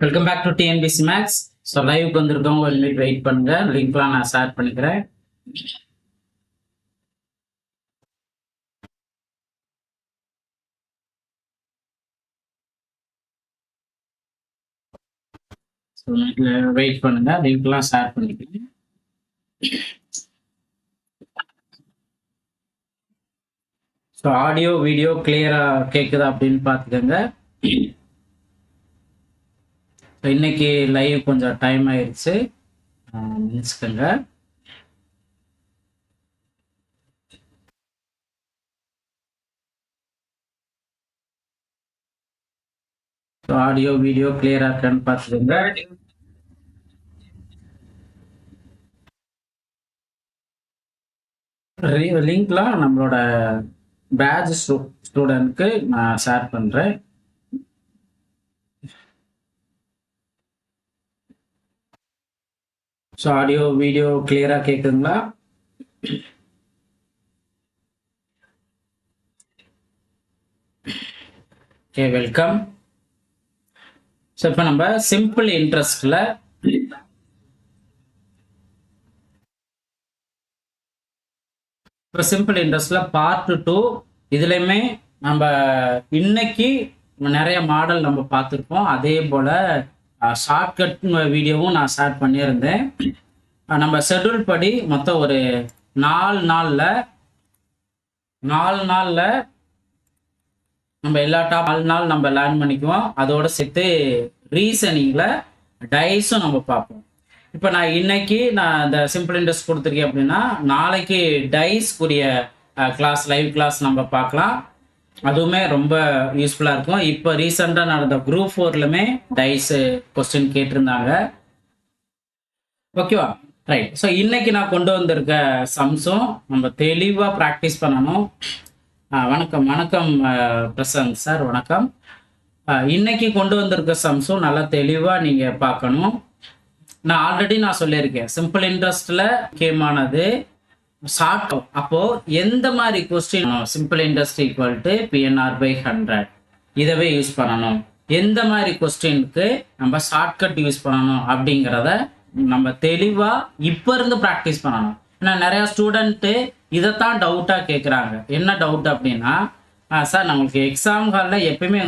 Welcome back to TNPSC max so லைவுக்கு வந்திருக்கவங்க ஒரு மினிட் வெயிட் பண்ணுங்க. லிங்க்லாம் நான் ஷேர் பண்ணிக்கிறேன். வெயிட் பண்ணுங்க. லிங்க்லாம் ஷேர் பண்ணிக்கிறேன். ஸோ ஆடியோ வீடியோ கிளியரா கேட்குதா அப்படின்னு பார்த்துக்கோங்க ஸோ இன்னைக்கு லைவ் கொஞ்சம் டைம் ஆயிடுச்சு நினச்சிக்கோங்க ஸோ ஆடியோ வீடியோ கிளியரா இருக்கான்னு பார்த்துக்கோங்க லிங்க்லாம் நம்மளோட பேட்ச் ஸ்டூடெண்ட்க்கு நான் ஷேர் பண்ணுறேன் ஸோ ஆடியோ வீடியோ கிளியரா கேக்குதுங்களா? ஓகே வெல்கம் ஸோ இப்போ நம்ம சிம்பிள் இன்ட்ரெஸ்ட்ல இப்போ சிம்பிள் இன்ட்ரெஸ்ட்ல பார்ட் டூ இதுலையுமே நம்ம இன்னைக்கு நிறைய மாடல் நம்ம பார்த்துருப்போம் அதே போல ஷார்ட்கட் வீடியோவும் நான் ஷேர் பண்ணியிருந்தேன். நம்ம ஷெட்யூல் படி மொத்தம் ஒரு நாலு நாளில் நாலு நாளில் நம்ம எல்லா டாப் நாலு நாள் நம்ம லேர்ன் பண்ணிக்குவோம். அதோட சேர்த்து ரீசனிங்கில் டைஸும் நம்ம பார்ப்போம். இப்போ நான் இன்னைக்கு நான் இந்த சிம்பிள் இன்ட்ரெஸ்ட் கொடுத்துருக்கேன் அப்படின்னா நாளைக்கு டைஸ்க்குரிய கிளாஸ் லைவ் கிளாஸ் நம்ம பார்க்கலாம். அதுவுமே ரொம்ப யூஸ்ஃபுல்லாக இருக்கும். இப்போ ரீசெண்டாக நடந்த குரூப் ஃபோர்லுமே டைஸு கொஸ்டின் கேட்டிருந்தாங்க. ஓகேவா ரைட் ஸோ இன்னைக்கு நான் கொண்டு வந்திருக்க சம்ஸும் நம்ம தெளிவாக ப்ராக்டிஸ் பண்ணணும். வணக்கம் வணக்கம் பிரசாந்த் சார் வணக்கம். இன்னைக்கு கொண்டு வந்திருக்க சம்ஸும் நல்லா தெளிவாக நீங்கள் பார்க்கணும். நான் ஆல்ரெடி நான் சொல்லியிருக்கேன். சிம்பிள் இன்ட்ரெஸ்ட்ல முக்கியமானது ஷார்ட் அப்போ எந்த மாதிரி question simple interest equal to PNR by hundred இதவே யூஸ் பண்ணணும். எந்த மாதிரி கொஸ்டினுக்கு நம்ம ஷார்ட்கட் யூஸ் பண்ணணும் அப்படிங்கிறத நம்ம தெளிவா இப்ப இருந்து ப்ராக்டிஸ் பண்ணணும். ஏன்னா நிறைய ஸ்டூடெண்ட்டு இதைத்தான் டவுட்டா கேட்குறாங்க என்ன டவுட் அப்படின்னா சார் நம்மளுக்கு எக்ஸாம் ஹாலில் எப்பயுமே